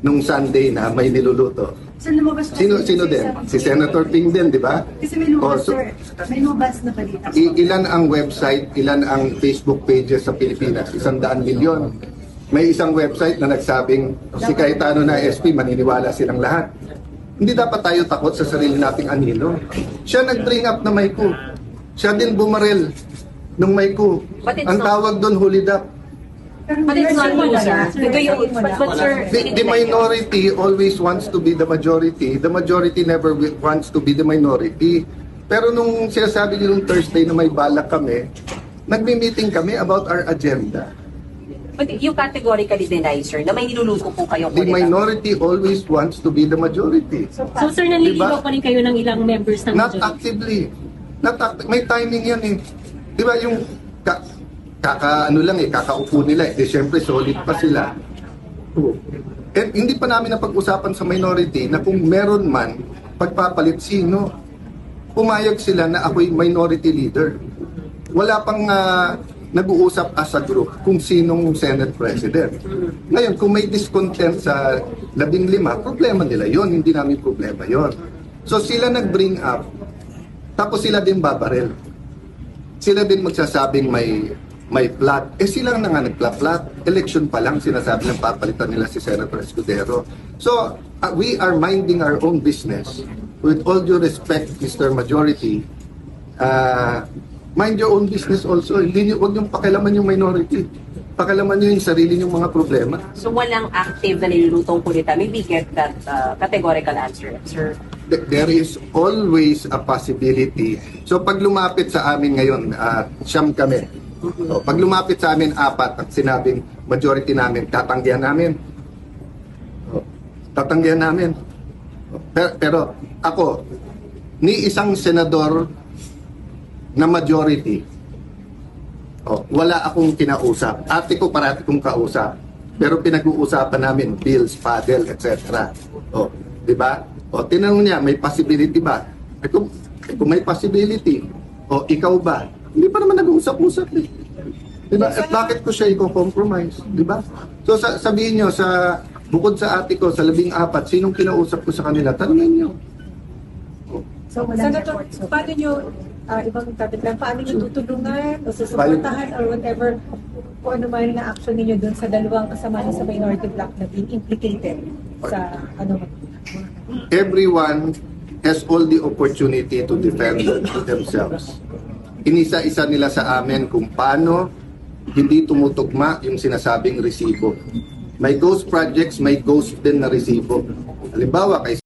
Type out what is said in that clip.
nung Sunday na may niluluto. Sir, lumabas po Sino sino din? Si Senator Ping din, di ba? Kasi may lumabas, Oh, so- sir. May lumabas na balita. I- ilan ang website, ilan ang Facebook pages sa Pilipinas? Isang daan milyon. May isang website na nagsabing si Cayetano na SP, maniniwala silang lahat. Hindi dapat tayo takot sa sarili nating anino. Siya nag-bring up na Mayku. Siya din bumarel nung. But it's Ang not- tawag doon, hulidap. Pero But it's not wala, true, sir. Ito yung, Wala. but, but sir, The, the minority always wants to be the majority. The majority never wi- wants to be the minority. Pero nung sinasabi niyo nung Thursday na may balak kami, nagmi-meeting kami about our agenda. but you categorically deny, sir, na may niluluto po kayo The minority always wants to be the majority. So sir, nanliligaw Diba? pa rin kayo ng ilang members ng Not majority. actively. Not act- may timing yan eh. Di ba yung ka, kaka ano lang eh, kakaupo nila eh. Di syempre solid pa sila. And hindi pa namin napag-usapan sa minority na kung meron man pagpapalit sino. Pumayag sila na ako'y minority leader. Wala pang ah, nag-uusap as a group kung sinong Senate President. Ngayon, kung may discontent sa labing lima, problema nila yon hindi namin problema yon. So sila nag-bring up, tapos sila din babarel. Sila din magsasabing may may plot. Eh sila na nga nagpla-plot. Election pa lang sinasabi ng papalitan nila si Senator Escudero. So, uh, we are minding our own business. With all due respect, Mr. Majority, uh, mind your own business also. Hindi niyo, huwag niyong pakialaman yung minority. Pakialaman niyo yung sarili niyong mga problema. So walang active na nilulutong kulita. Maybe get that uh, categorical answer, sir. th- there is always a possibility. So pag lumapit sa amin ngayon, at siyam kami. So, pag lumapit sa amin apat at sinabing majority namin, tatanggihan namin. So, tatanggihan namin. Pero, pero ako, ni isang senador na majority, oh, wala akong kinausap. Ate ko parati kong kausap. Pero pinag-uusapan namin bills, paddle, etc. Oh, 'di ba? O tinanong niya, may possibility ba? Eh kung, kung may possibility, o ikaw ba? Hindi pa naman nag-uusap-usap eh. 'Di ba? At bakit ko siya i-compromise? 'Di ba? So sa, sabihin niyo sa bukod sa ate ko sa labing apat, sinong kinausap ko sa kanila? Tanungin niyo. So, wala Senator, paano nyo, uh, ibang topic lang, paano nyo tutulungan o susuportahan or whatever kung ano man na action ninyo dun sa dalawang kasama sa minority bloc na being implicated sa ano everyone has all the opportunity to defend themselves. Inisa-isa nila sa amin kung paano hindi tumutugma yung sinasabing resibo. May ghost projects, may ghost din na resibo. Halimbawa, kay